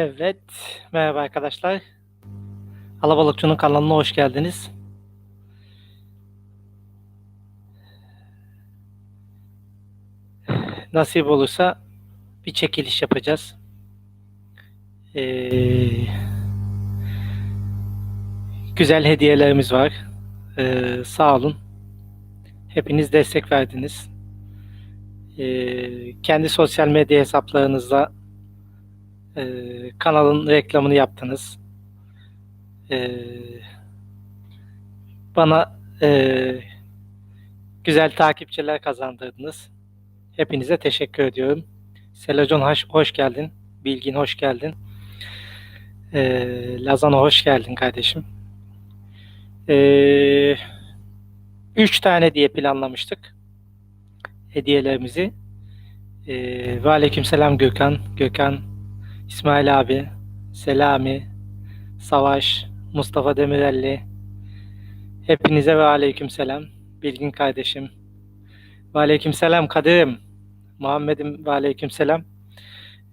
Evet, merhaba arkadaşlar. Alabalıkçı'nın kanalına hoş geldiniz. Nasip olursa bir çekiliş yapacağız. Ee, güzel hediyelerimiz var. Ee, sağ olun. Hepiniz destek verdiniz. Ee, kendi sosyal medya hesaplarınızda ee, kanalın reklamını yaptınız. Ee, bana ee, güzel takipçiler kazandırdınız. Hepinize teşekkür ediyorum. Selacon hoş, hoş geldin. Bilgin hoş geldin. Ee, Lazano hoş geldin kardeşim. Ee, üç tane diye planlamıştık hediyelerimizi. Ee, ve aleykümselam Gökhan. Gökhan İsmail abi, Selami, Savaş, Mustafa Demirelli. Hepinize ve aleykümselam. Bilgin kardeşim. Ve aleykümselam Kadir'im. Muhammed'im ve aleykümselam.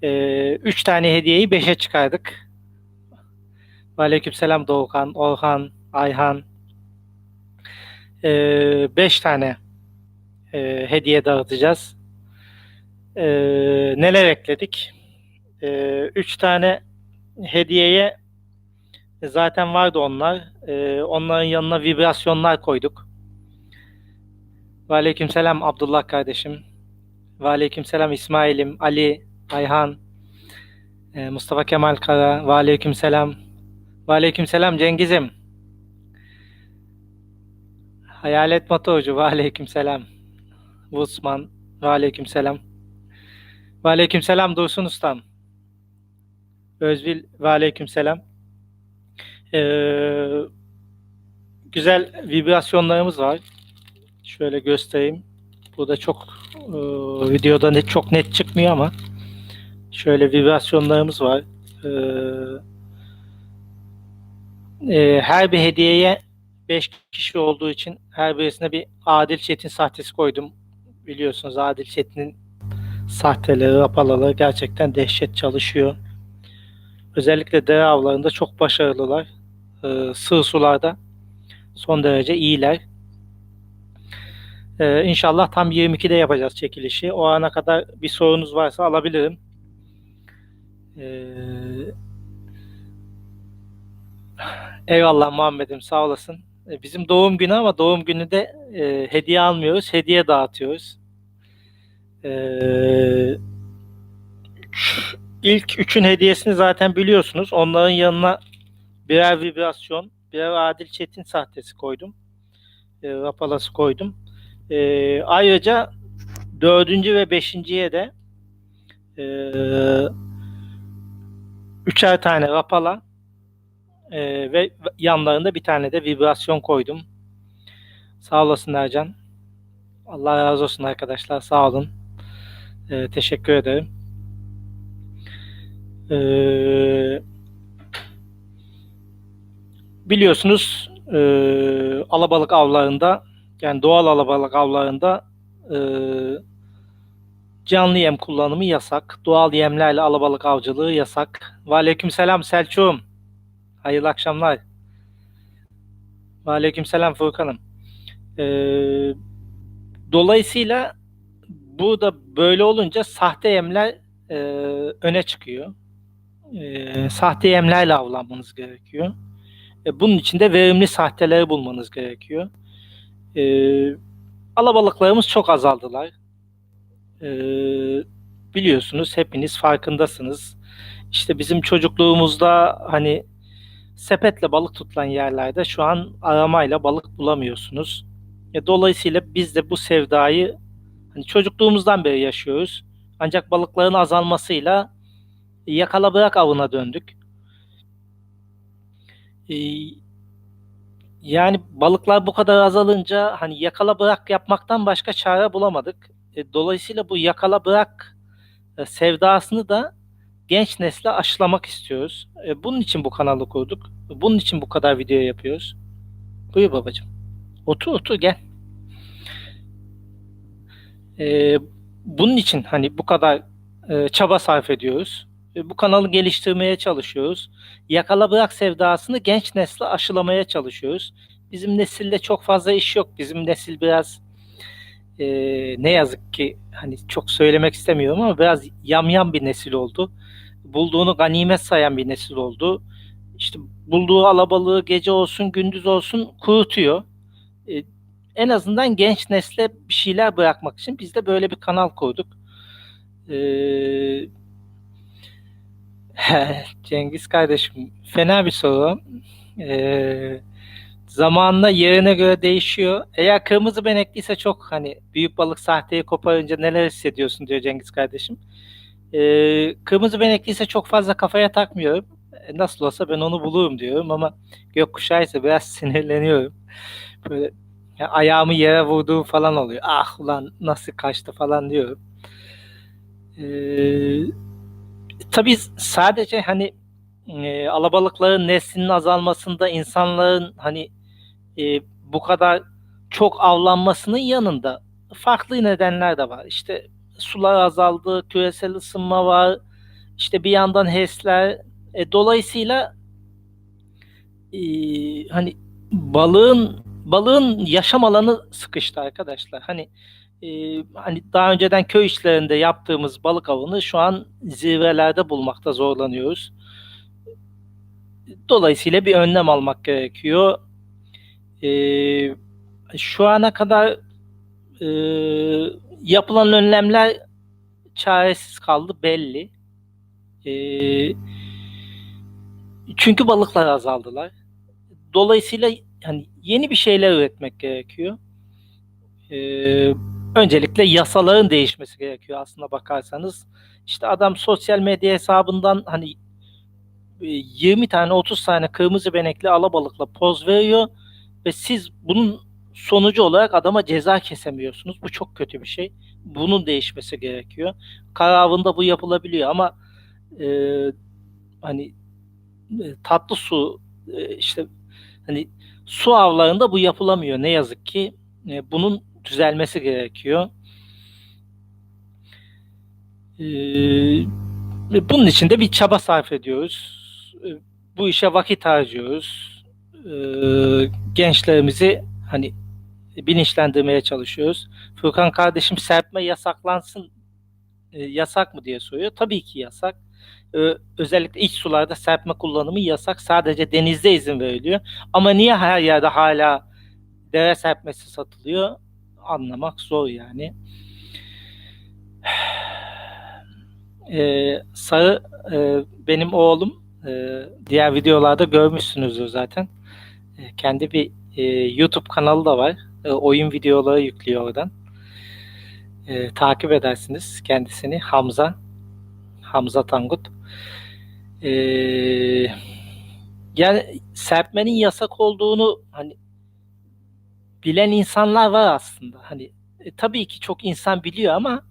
Ee, üç tane hediyeyi beşe çıkardık. Ve aleykümselam Doğukan, Orhan, Ayhan. Ee, beş tane e, hediye dağıtacağız. Ee, neler ekledik? Ee, üç tane hediyeye zaten vardı onlar. Ee, onların yanına vibrasyonlar koyduk. Ve aleykümselam Abdullah kardeşim. Ve aleykümselam İsmail'im, Ali, Ayhan, e, Mustafa Kemal Kara. Ve aleykümselam. Ve aleykümselam Cengiz'im. Hayalet Motorcu. Ve aleykümselam. Vusman. Ve aleykümselam. Ve aleykümselam Dursun Ustam. Özbil ve aleykümselam. Ee, güzel vibrasyonlarımız var. Şöyle göstereyim. Burada çok e, videoda net çok net çıkmıyor ama şöyle vibrasyonlarımız var. Ee, e, her bir hediyeye 5 kişi olduğu için her birisine bir Adil Çetin sahtesi koydum. Biliyorsunuz Adil Çetin'in sahteleri, rapalaları gerçekten dehşet çalışıyor. Özellikle dere avlarında çok başarılılar. Ee, sığ sularda son derece iyiler. Ee, inşallah tam 22'de yapacağız çekilişi. O ana kadar bir sorunuz varsa alabilirim. Ee, eyvallah Muhammed'im sağ olasın. Ee, bizim doğum günü ama doğum günü de e, hediye almıyoruz. Hediye dağıtıyoruz. Ee, İlk üçün hediyesini zaten biliyorsunuz. Onların yanına birer vibrasyon, birer Adil Çetin sahtesi koydum. E, rapalası koydum. E, ayrıca dördüncü ve beşinciye de e, üçer tane rapala e, ve yanlarında bir tane de vibrasyon koydum. Sağ olasın Ercan. Allah razı olsun arkadaşlar. Sağ olun. E, teşekkür ederim. Ee, biliyorsunuz e, alabalık avlarında yani doğal alabalık avlarında e, canlı yem kullanımı yasak. Doğal yemlerle alabalık avcılığı yasak. Ve aleykümselam Selçuk'um. Hayırlı akşamlar. Ve aleykümselam Furkan'ım. Ee, dolayısıyla bu da böyle olunca sahte yemler e, öne çıkıyor e, sahte yemlerle avlanmanız gerekiyor. E, bunun için de verimli sahteleri bulmanız gerekiyor. E, alabalıklarımız çok azaldılar. E, biliyorsunuz hepiniz farkındasınız. İşte bizim çocukluğumuzda hani sepetle balık tutulan yerlerde şu an aramayla balık bulamıyorsunuz. E, dolayısıyla biz de bu sevdayı hani çocukluğumuzdan beri yaşıyoruz. Ancak balıkların azalmasıyla yakala bırak avına döndük. Ee, yani balıklar bu kadar azalınca hani yakala bırak yapmaktan başka çare bulamadık. E, dolayısıyla bu yakala bırak e, sevdasını da genç nesle aşılamak istiyoruz. E, bunun için bu kanalı kurduk. Bunun için bu kadar video yapıyoruz. Buyur babacığım. Otur otur gel. E, bunun için hani bu kadar e, çaba sarf ediyoruz. E, bu kanalı geliştirmeye çalışıyoruz. Yakala bırak sevdasını genç nesle aşılamaya çalışıyoruz. Bizim nesilde çok fazla iş yok. Bizim nesil biraz e, ne yazık ki hani çok söylemek istemiyorum ama biraz yamyam bir nesil oldu. Bulduğunu ganimet sayan bir nesil oldu. İşte bulduğu alabalığı gece olsun gündüz olsun kurutuyor. E, en azından genç nesle bir şeyler bırakmak için biz de böyle bir kanal kurduk. Ee, Cengiz kardeşim fena bir soru. Ee, zamanla yerine göre değişiyor. Eğer kırmızı benekliyse çok hani büyük balık sahteyi koparınca neler hissediyorsun diyor Cengiz kardeşim. Ee, kırmızı benekliyse çok fazla kafaya takmıyorum. E, Nasıl olsa ben onu bulurum diyorum ama gökkuşağı ise biraz sinirleniyorum. Böyle ya ayağımı yere vurduğum falan oluyor. Ah ulan nasıl kaçtı falan diyorum. Ee, tabii sadece hani e, alabalıkların neslinin azalmasında insanların hani e, bu kadar çok avlanmasının yanında farklı nedenler de var. İşte sular azaldı, küresel ısınma var, işte bir yandan HES'ler. E, dolayısıyla e, hani balığın balığın yaşam alanı sıkıştı arkadaşlar. Hani e, hani daha önceden köy işlerinde yaptığımız balık avını şu an zirvelerde bulmakta zorlanıyoruz. Dolayısıyla bir önlem almak gerekiyor. E, şu ana kadar e, yapılan önlemler çaresiz kaldı belli. E, çünkü balıklar azaldılar. Dolayısıyla yani yeni bir şeyler üretmek gerekiyor. Ee, öncelikle yasaların değişmesi gerekiyor aslında bakarsanız. İşte adam sosyal medya hesabından hani 20 tane 30 tane kırmızı benekli alabalıkla poz veriyor ve siz bunun sonucu olarak adama ceza kesemiyorsunuz. Bu çok kötü bir şey. Bunun değişmesi gerekiyor. Karavında bu yapılabiliyor ama e, hani e, tatlı su e, işte hani su avlarında bu yapılamıyor ne yazık ki. E, bunun düzelmesi gerekiyor. E, bunun için de bir çaba sarf ediyoruz. E, bu işe vakit harcıyoruz. E, gençlerimizi hani bilinçlendirmeye çalışıyoruz. Furkan kardeşim serpme yasaklansın e, yasak mı diye soruyor. Tabii ki yasak. Ö- özellikle iç sularda serpme kullanımı yasak. Sadece denizde izin veriliyor. Ama niye her yerde hala dere serpmesi satılıyor? Anlamak zor yani. Ee, Sarı e, benim oğlum. E, diğer videolarda görmüşsünüzdür zaten. E, kendi bir e, YouTube kanalı da var. E, oyun videoları yüklüyor oradan. E, takip edersiniz kendisini. Hamza. Hamza Tangut. E, yani serpmenin yasak olduğunu hani bilen insanlar var aslında. Hani e, tabii ki çok insan biliyor ama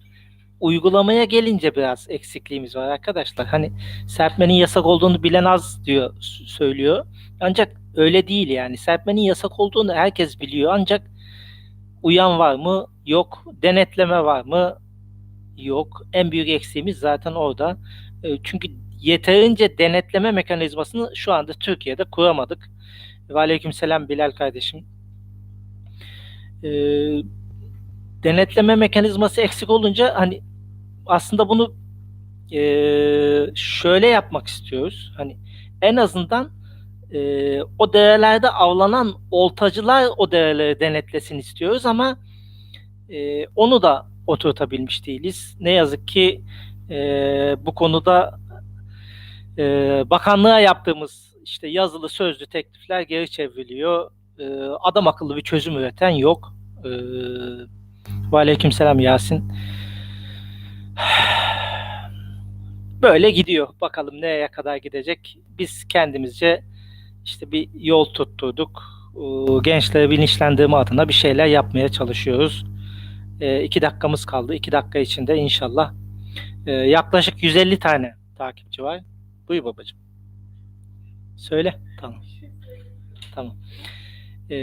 uygulamaya gelince biraz eksikliğimiz var arkadaşlar. Hani serpmenin yasak olduğunu bilen az diyor söylüyor. Ancak öyle değil yani. Serpmenin yasak olduğunu herkes biliyor ancak uyan var mı? Yok. Denetleme var mı? Yok. En büyük eksiğimiz zaten orada. E, çünkü yeterince denetleme mekanizmasını şu anda Türkiye'de kuramadık. Ve aleykümselam Bilal kardeşim. E, denetleme mekanizması eksik olunca hani aslında bunu e, şöyle yapmak istiyoruz. Hani en azından e, o derelerde avlanan oltacılar o dereleri denetlesin istiyoruz ama e, onu da oturtabilmiş değiliz. Ne yazık ki e, bu konuda e, bakanlığa yaptığımız işte yazılı sözlü teklifler geri çevriliyor. E, adam akıllı bir çözüm üreten yok. E, ve aleykümselam Yasin. Böyle gidiyor. Bakalım nereye kadar gidecek. Biz kendimizce işte bir yol tutturduk. Gençleri bilinçlendirme adına bir şeyler yapmaya çalışıyoruz. E, iki dakikamız kaldı. İki dakika içinde inşallah e, yaklaşık 150 tane takipçi var. Buyur babacığım. Söyle. Tamam. Tamam. E,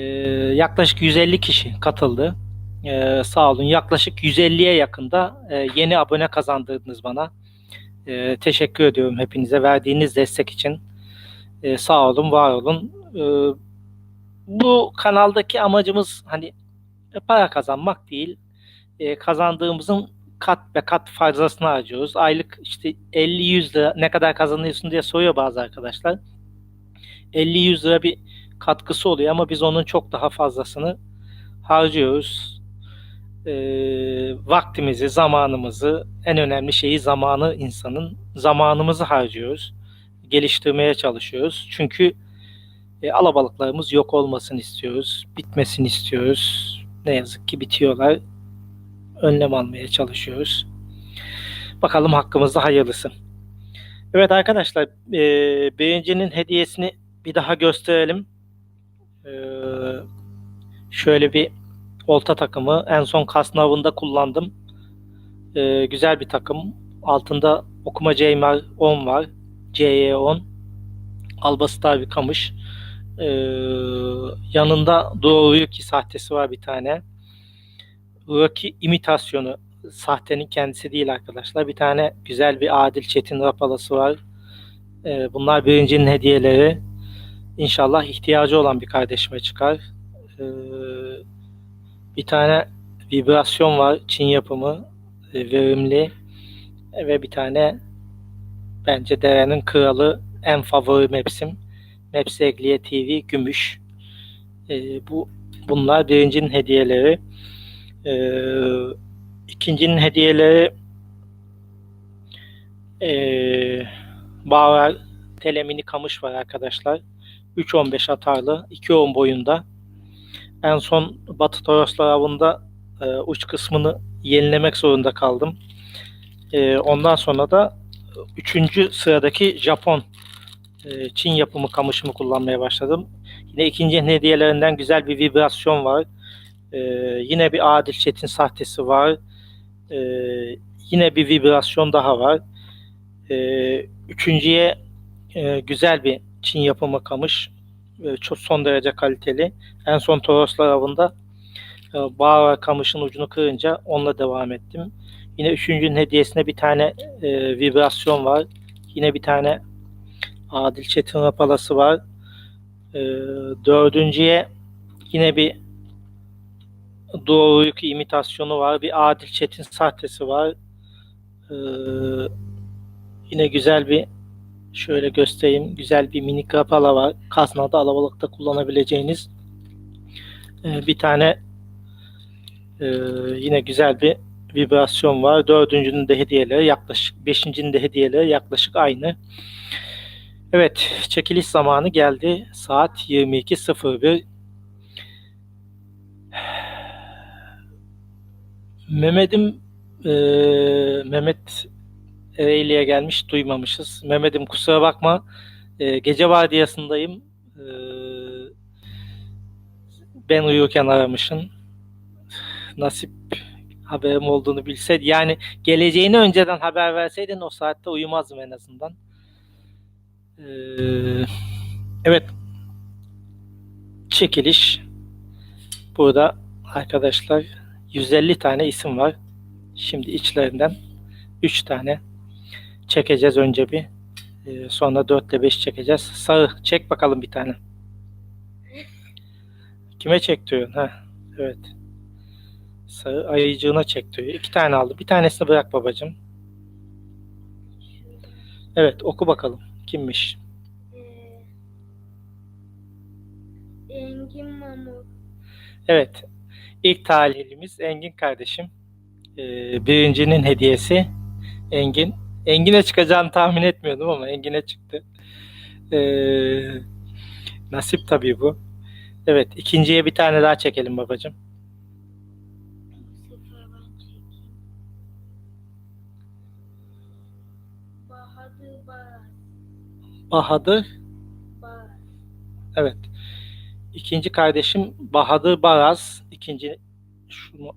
yaklaşık 150 kişi katıldı. E, sağ olun. Yaklaşık 150'ye yakında e, yeni abone kazandırdınız bana. E, teşekkür ediyorum hepinize verdiğiniz destek için. E, sağ olun, var olun. E, bu kanaldaki amacımız hani para kazanmak değil. E, kazandığımızın kat ve kat fazlasını harcıyoruz. Aylık işte 50-100 lira ne kadar kazanıyorsun diye soruyor bazı arkadaşlar. 50-100 lira bir katkısı oluyor ama biz onun çok daha fazlasını harcıyoruz. E, vaktimizi, zamanımızı, en önemli şeyi zamanı insanın zamanımızı harcıyoruz. Geliştirmeye çalışıyoruz. Çünkü e, alabalıklarımız yok olmasını istiyoruz. Bitmesini istiyoruz. Ne yazık ki bitiyorlar. Önlem almaya çalışıyoruz. Bakalım hakkımızda hayırlısı. Evet arkadaşlar e, birincinin hediyesini bir daha gösterelim. E, şöyle bir olta takımı. En son Kasnav'ında kullandım. E, güzel bir takım. Altında okuma Ceymar 10 var. CY10. Albastar bir kamış. Ee, yanında Doğu Yuki sahtesi var bir tane. Rocky imitasyonu. Sahtenin kendisi değil arkadaşlar. Bir tane güzel bir Adil Çetin rapalası var. Ee, bunlar birincinin hediyeleri. İnşallah ihtiyacı olan bir kardeşime çıkar. Ee, bir tane vibrasyon var. Çin yapımı. e, verimli. Ve bir tane bence derenin kralı en favori mapsim. Maps Egliye TV Gümüş. Ee, bu bunlar birincinin hediyeleri. Ee, ikincinin hediyeleri ee, Bağver Telemini Kamış var arkadaşlar. 3.15 atarlı, 2.10 boyunda. En son Batı Toroslar avında e, uç kısmını yenilemek zorunda kaldım. E, ondan sonra da üçüncü sıradaki Japon e, Çin yapımı kamışımı kullanmaya başladım. Yine ikinci hediyelerinden güzel bir vibrasyon var. E, yine bir Adil Çetin sahtesi var. E, yine bir vibrasyon daha var. E, üçüncüye e, güzel bir Çin yapımı kamış. Çok son derece kaliteli. En son Toroslar avında e, bağ kamışın ucunu kırınca onunla devam ettim. Yine üçüncünün hediyesine bir tane e, vibrasyon var. Yine bir tane Adil Çetin rapalası var. E, dördüncüye yine bir Doğru Yükü imitasyonu var. Bir Adil Çetin sahtesi var. E, yine güzel bir şöyle göstereyim. Güzel bir minik rapala var. Kasnada alabalıkta kullanabileceğiniz e, bir tane e, yine güzel bir vibrasyon var. Dördüncünün de hediyeleri yaklaşık, beşincinin de hediyeleri yaklaşık aynı. Evet, çekiliş zamanı geldi. Saat 22.01. Mehmet'im e, Mehmet Ereğli'ye gelmiş, duymamışız. Mehmet'im kusura bakma. E, gece vardiyasındayım. E, ben uyurken aramışsın. Nasip haberim olduğunu bilseydi. Yani geleceğini önceden haber verseydin o saatte uyumazdım en azından. Ee, evet. Çekiliş. Burada arkadaşlar 150 tane isim var. Şimdi içlerinden 3 tane çekeceğiz önce bir. Ee, sonra 4 ile 5 çekeceğiz. Sarı çek bakalım bir tane. Kime çektiriyorsun? Ha, evet. Sarı ayıcığına çektiriyor. İki tane aldı. Bir tanesini bırak babacığım. Evet oku bakalım. Kimmiş? Ee, Engin Mamur. Evet. İlk talihlimiz Engin kardeşim. Ee, birincinin hediyesi Engin. Engin'e çıkacağını tahmin etmiyordum ama Engin'e çıktı. Ee, nasip tabii bu. Evet. ikinciye bir tane daha çekelim babacığım. Bahadır Baraz. Bahadır. Evet. İkinci kardeşim Bahadır Baraz. İkinci şunu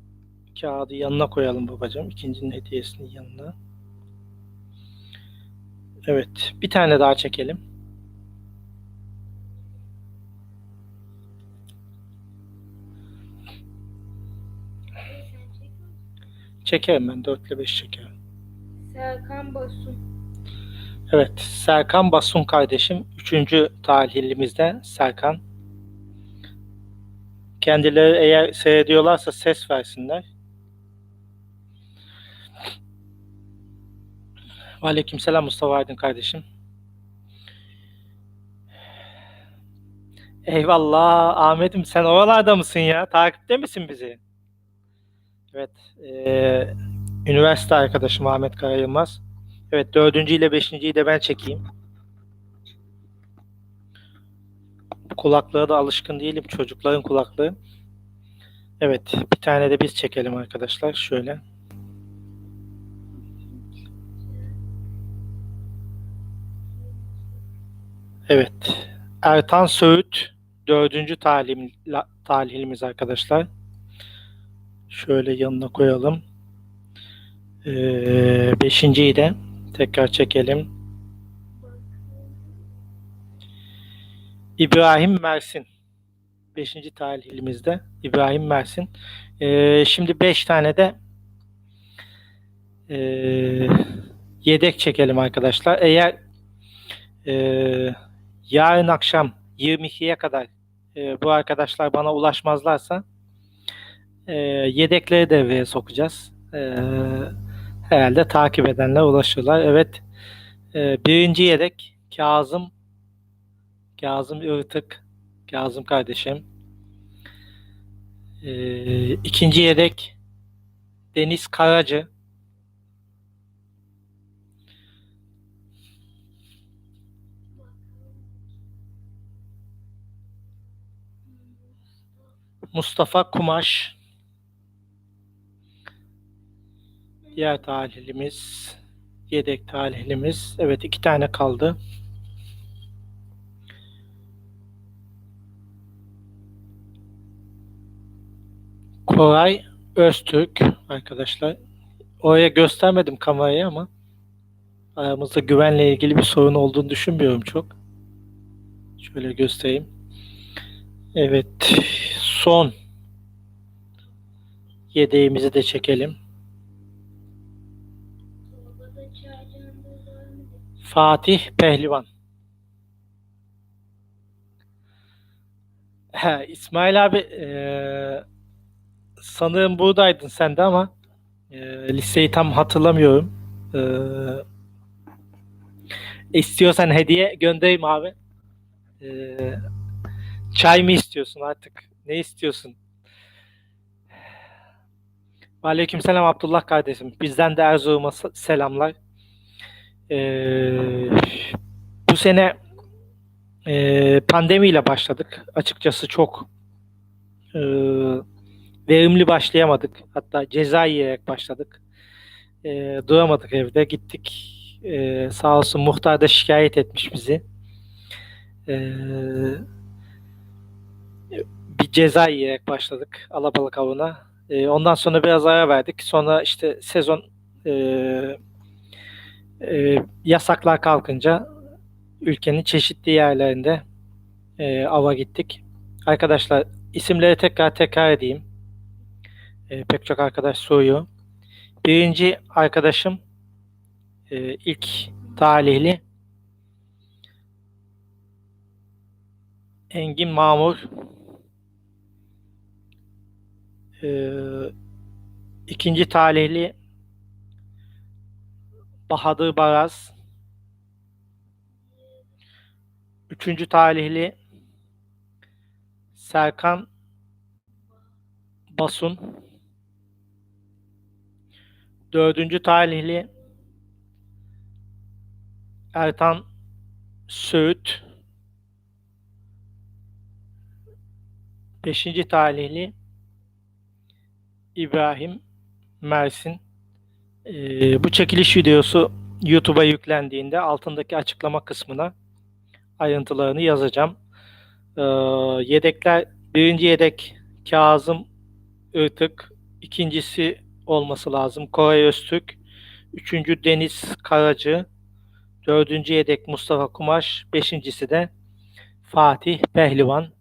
kağıdı yanına koyalım babacığım. İkincinin hediyesinin yanına. Evet. Bir tane daha çekelim. Çekerim ben. 4 ile 5 çekerim. Serkan Basun. Evet, Serkan Basun kardeşim. Üçüncü talihilimizde Serkan. Kendileri eğer seyrediyorlarsa ses versinler. Aleykümselam Mustafa Aydın kardeşim. Eyvallah Ahmet'im sen oralarda mısın ya? Takipte misin bizi? Evet. eee, üniversite arkadaşım Ahmet Karayılmaz. Evet dördüncü ile beşinciyi de ben çekeyim. Kulaklığa da alışkın değilim. Çocukların kulaklığı. Evet bir tane de biz çekelim arkadaşlar. Şöyle. Evet. Ertan Söğüt dördüncü talim, talihimiz arkadaşlar. Şöyle yanına koyalım. Ee, beşinciyi de tekrar çekelim. İbrahim Mersin. Beşinci talihilimizde İbrahim Mersin. Ee, şimdi beş tane de ee, yedek çekelim arkadaşlar. Eğer ee, yarın akşam 22'ye kadar ee, bu arkadaşlar bana ulaşmazlarsa ee, yedekleri devreye sokacağız. Ee, herhalde takip edenler ulaşırlar. Evet. Ee, birinci yedek Kazım Kazım Irtık Kazım kardeşim. Ee, ikinci yedek Deniz Karacı. Mustafa Kumaş. Diğer talihimiz, yedek talihimiz. Evet iki tane kaldı. Koray Öztürk arkadaşlar. Oraya göstermedim kamerayı ama aramızda güvenle ilgili bir sorun olduğunu düşünmüyorum çok. Şöyle göstereyim. Evet. Son yedeğimizi de çekelim. Fatih Pehlivan. Ha, İsmail abi eee, sanırım buradaydın sen de ama eee, listeyi tam hatırlamıyorum. Eee, istiyorsan hediye göndereyim abi. Eee, çay mı istiyorsun artık? Ne istiyorsun? Aleykümselam Abdullah kardeşim. Bizden de Erzurum'a selamlar. Eee, bu sene eee, pandemiyle başladık. Açıkçası çok eee, verimli başlayamadık. Hatta ceza yiyerek başladık. Eee, duramadık evde. Gittik. Eee, sağ olsun muhtar da şikayet etmiş bizi. Bir ceza yiyerek başladık alabalık avına. Eee, ondan sonra biraz ara verdik. Sonra işte sezon eee eee, yasaklar kalkınca ülkenin çeşitli yerlerinde eee, ava gittik. Arkadaşlar isimleri tekrar tekrar edeyim. Eee, pek çok arkadaş soruyor. Birinci arkadaşım eee, ilk talihli Engin Mamur. Eee, ikinci talihli Bahadır Baraz. Üçüncü talihli Serkan Basun. Dördüncü talihli Ertan Söğüt. Beşinci talihli İbrahim Mersin. Ee, bu çekiliş videosu YouTube'a yüklendiğinde altındaki açıklama kısmına ayrıntılarını yazacağım. Ee, yedekler birinci yedek Kazım Irtık, ikincisi olması lazım Koray Öztürk, üçüncü Deniz Karacı, dördüncü yedek Mustafa Kumaş, beşincisi de Fatih Pehlivan.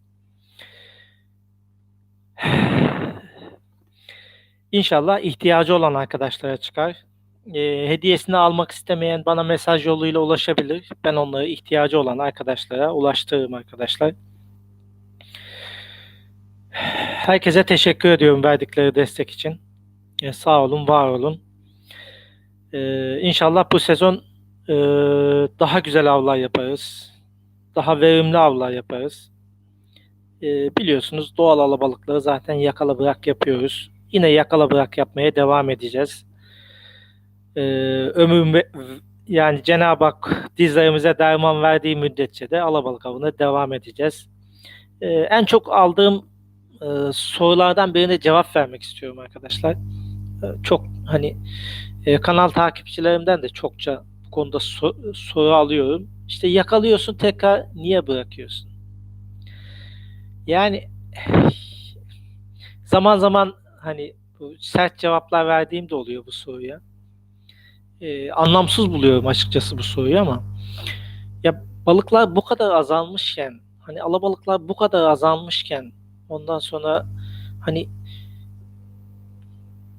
İnşallah ihtiyacı olan arkadaşlara çıkar. e, hediyesini almak istemeyen bana mesaj yoluyla ulaşabilir. Ben onları ihtiyacı olan arkadaşlara ulaştırırım arkadaşlar. Herkese teşekkür ediyorum verdikleri destek için. E, sağ olun, var olun. E, inşallah bu sezon e, daha güzel avlar yaparız. Daha verimli avlar yaparız. E, biliyorsunuz doğal alabalıkları zaten yakala bırak yapıyoruz. Yine yakala bırak yapmaya devam edeceğiz. E, ömür yani Cenab-ı Hak dizlerimize derman verdiği müddetçe de alabalık avına devam edeceğiz. E, en çok aldığım e, sorulardan birine cevap vermek istiyorum arkadaşlar. E, çok hani e, kanal takipçilerimden de çokça bu konuda so- soru alıyorum. İşte yakalıyorsun tekrar niye bırakıyorsun? Yani zaman zaman hani bu sert cevaplar verdiğim de oluyor bu soruya. E, anlamsız buluyorum açıkçası bu soruyu ama ya balıklar bu kadar azalmışken hani alabalıklar bu kadar azalmışken ondan sonra hani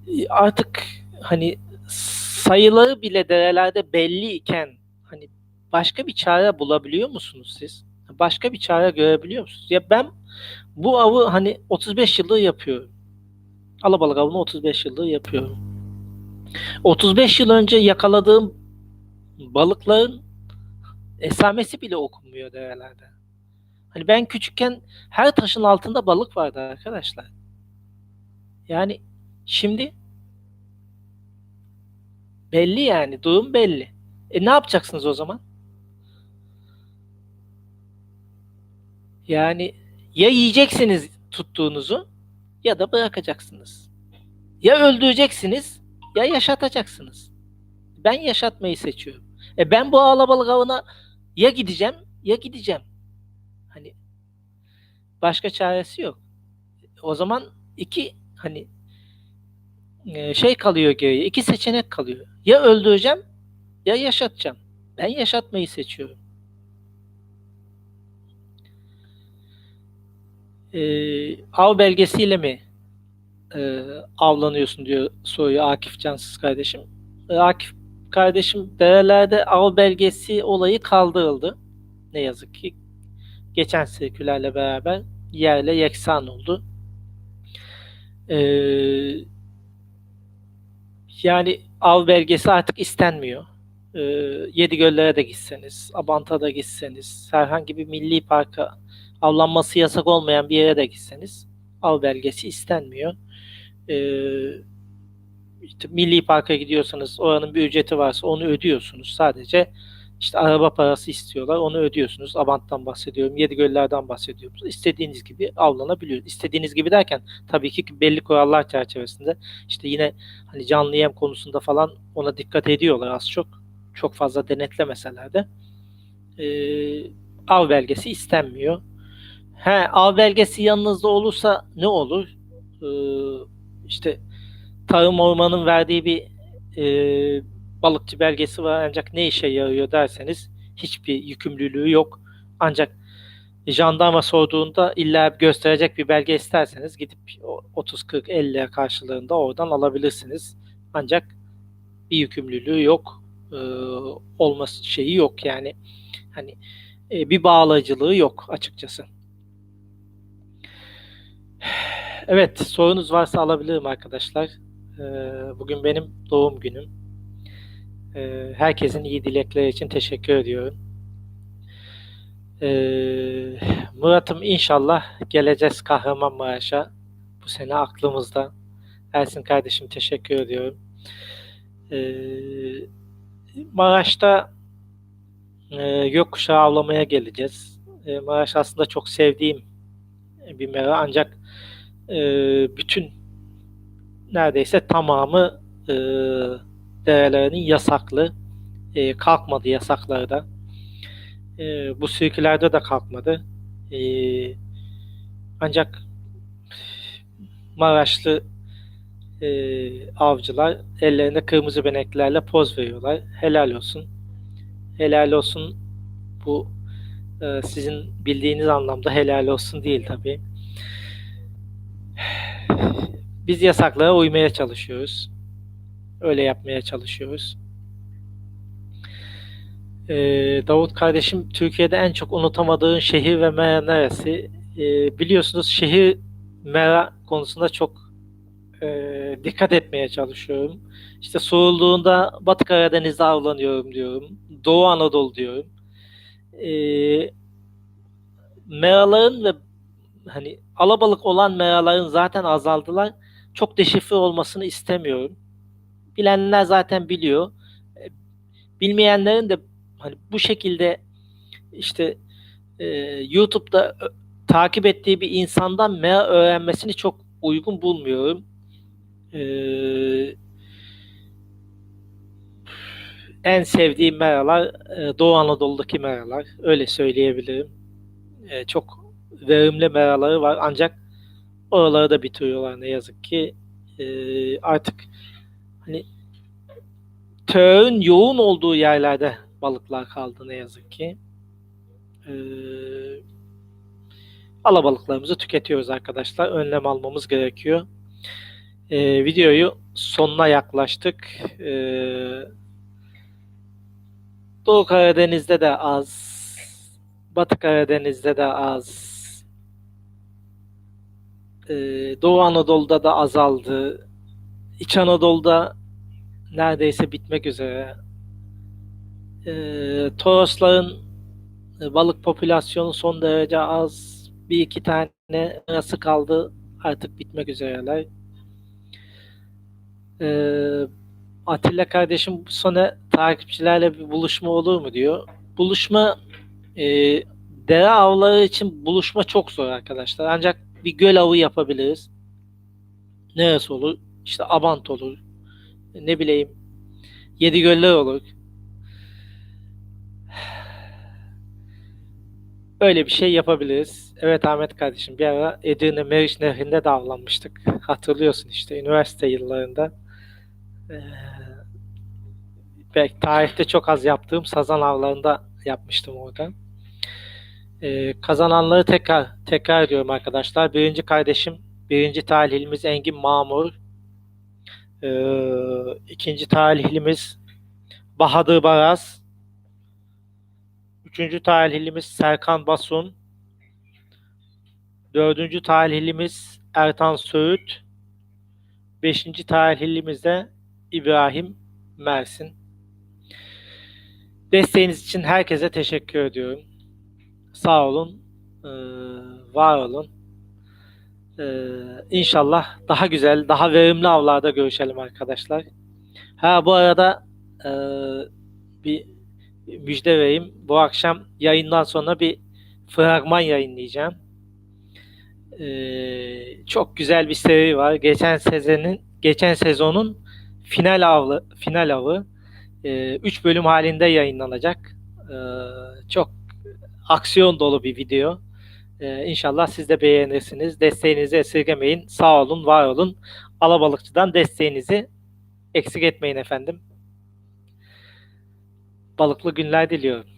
e, artık hani sayıları bile derelerde belli iken hani başka bir çare bulabiliyor musunuz siz? Başka bir çare görebiliyor musunuz? Ya ben bu avı hani 35 yıldır yapıyorum. Alabalık avını 35 yıldır yapıyorum. 35 yıl önce yakaladığım balıkların esamesi bile okunmuyor derelerde. Hani ben küçükken her taşın altında balık vardı arkadaşlar. Yani şimdi belli yani durum belli. E ne yapacaksınız o zaman? Yani ya yiyeceksiniz tuttuğunuzu ya da bırakacaksınız. Ya öldüreceksiniz ya yaşatacaksınız. Ben yaşatmayı seçiyorum. E ben bu alabalık avına ya gideceğim ya gideceğim. Hani başka çaresi yok. O zaman iki hani e, şey kalıyor geriye. iki seçenek kalıyor. Ya öldüreceğim ya yaşatacağım. Ben yaşatmayı seçiyorum. Ee, av belgesiyle mi e, avlanıyorsun diyor soruyor Akif Cansız kardeşim. E, Akif kardeşim derelerde av belgesi olayı kaldırıldı. Ne yazık ki. Geçen sirkülerle beraber yerle yeksan oldu. Ee, yani av belgesi artık istenmiyor. Ee, Yedigöller'e de gitseniz, Abant'a da gitseniz, herhangi bir milli parka avlanması yasak olmayan bir yere de gitseniz av belgesi istenmiyor. Ee, işte milli parka gidiyorsanız oranın bir ücreti varsa onu ödüyorsunuz. Sadece işte araba parası istiyorlar. Onu ödüyorsunuz. Abant'tan bahsediyorum. Yedigöller'den bahsediyorum. İstediğiniz gibi avlanabiliyor. İstediğiniz gibi derken tabii ki belli kurallar çerçevesinde işte yine hani canlı yem konusunda falan ona dikkat ediyorlar az çok. Çok fazla denetlemeseler de. Ee, av belgesi istenmiyor. He, av belgesi yanınızda olursa ne olur? Ee, işte Tarım Orman'ın verdiği bir e, balıkçı belgesi var ancak ne işe yarıyor derseniz hiçbir yükümlülüğü yok. Ancak jandarma sorduğunda illa gösterecek bir belge isterseniz gidip 30 40 50 karşılığında oradan alabilirsiniz. Ancak bir yükümlülüğü yok. Ee, olması şeyi yok yani. Hani e, bir bağlayıcılığı yok açıkçası. Evet, sorunuz varsa alabilirim arkadaşlar. Ee, bugün benim doğum günüm. Ee, herkesin iyi dilekleri için teşekkür ediyorum. Ee, Murat'ım inşallah geleceğiz Kahramanmaraş'a. Bu sene aklımızda. Ersin kardeşim teşekkür ediyorum. Maraş'ta e, gökkuşağı avlamaya geleceğiz. E, Maraş aslında çok sevdiğim bir mera ancak e, bütün neredeyse tamamı e, değerlerinin yasaklı. E, kalkmadı yasakları da. E, bu sirkülerde de kalkmadı. E, ancak Maraşlı e, avcılar ellerinde kırmızı beneklerle poz veriyorlar. Helal olsun. Helal olsun bu e, sizin bildiğiniz anlamda helal olsun değil tabii. Biz yasaklara uymaya çalışıyoruz. Öyle yapmaya çalışıyoruz. Ee, Davut kardeşim Türkiye'de en çok unutamadığın şehir ve mera neresi? Ee, biliyorsunuz şehir mera konusunda çok e, dikkat etmeye çalışıyorum. İşte sorulduğunda Batı Karadeniz'de avlanıyorum diyorum. Doğu Anadolu diyorum. Ee, meraların ve hani alabalık olan meraların zaten azaldılar. Çok deşifre olmasını istemiyorum. Bilenler zaten biliyor. E, Bilmeyenlerin de hani bu şekilde işte e, YouTube'da takip ettiği bir insandan mera öğrenmesini çok uygun bulmuyorum. Ee, en sevdiğim meralar e, Doğu Anadolu'daki meralar. Öyle söyleyebilirim. E, çok verimli meraları var ancak oraları da bitiriyorlar ne yazık ki. E, artık hani terörün yoğun olduğu yerlerde balıklar kaldı ne yazık ki. Alabalıklarımızı tüketiyoruz arkadaşlar. Önlem almamız gerekiyor. Videoyu sonuna yaklaştık. E, Doğu Karadeniz'de de az, Batı Karadeniz'de de az, e, Doğu Anadolu'da da azaldı, İç Anadolu'da neredeyse bitmek üzere. E, Torosların e, balık popülasyonu son derece az. Bir iki tane arası kaldı. Artık bitmek üzereler. Ee, Atilla kardeşim bu sene takipçilerle bir buluşma olur mu diyor. Buluşma e, dere avları için buluşma çok zor arkadaşlar. Ancak bir göl avı yapabiliriz. Neresi olur? İşte Abant olur. Ne bileyim. Yedi göller olur. Öyle bir şey yapabiliriz. Evet Ahmet kardeşim bir ara Edirne Meriç Nehri'nde de avlanmıştık. Hatırlıyorsun işte üniversite yıllarında. Ee, belki tarihte çok az yaptığım sazan avlarında yapmıştım orada. Ee, kazananları tekrar tekrar ediyorum arkadaşlar. Birinci kardeşim, birinci talihlimiz Engin Mamur. Ee, ikinci talihlimiz Bahadır Baraz. Üçüncü talihlimiz Serkan Basun. Dördüncü talihlimiz Ertan Söğüt. Beşinci talihlimiz de İbrahim Mersin. Desteğiniz için herkese teşekkür ediyorum. Sağ olun, ee, var olun. Ee, inşallah daha güzel, daha verimli avlarda görüşelim arkadaşlar. Ha bu arada ee, bir müjde vereyim. Bu akşam yayından sonra bir fragman yayınlayacağım. Çok güzel bir seri var. Geçen sezonun geçen sezonun final avı final avı 3 bölüm halinde yayınlanacak. Ee, çok aksiyon dolu bir video. Ee, inşallah siz de beğenirsiniz. Desteğinizi esirgemeyin. Sağ olun, var olun. Alabalıkçıdan desteğinizi eksik etmeyin efendim. Balıklı günler diliyorum.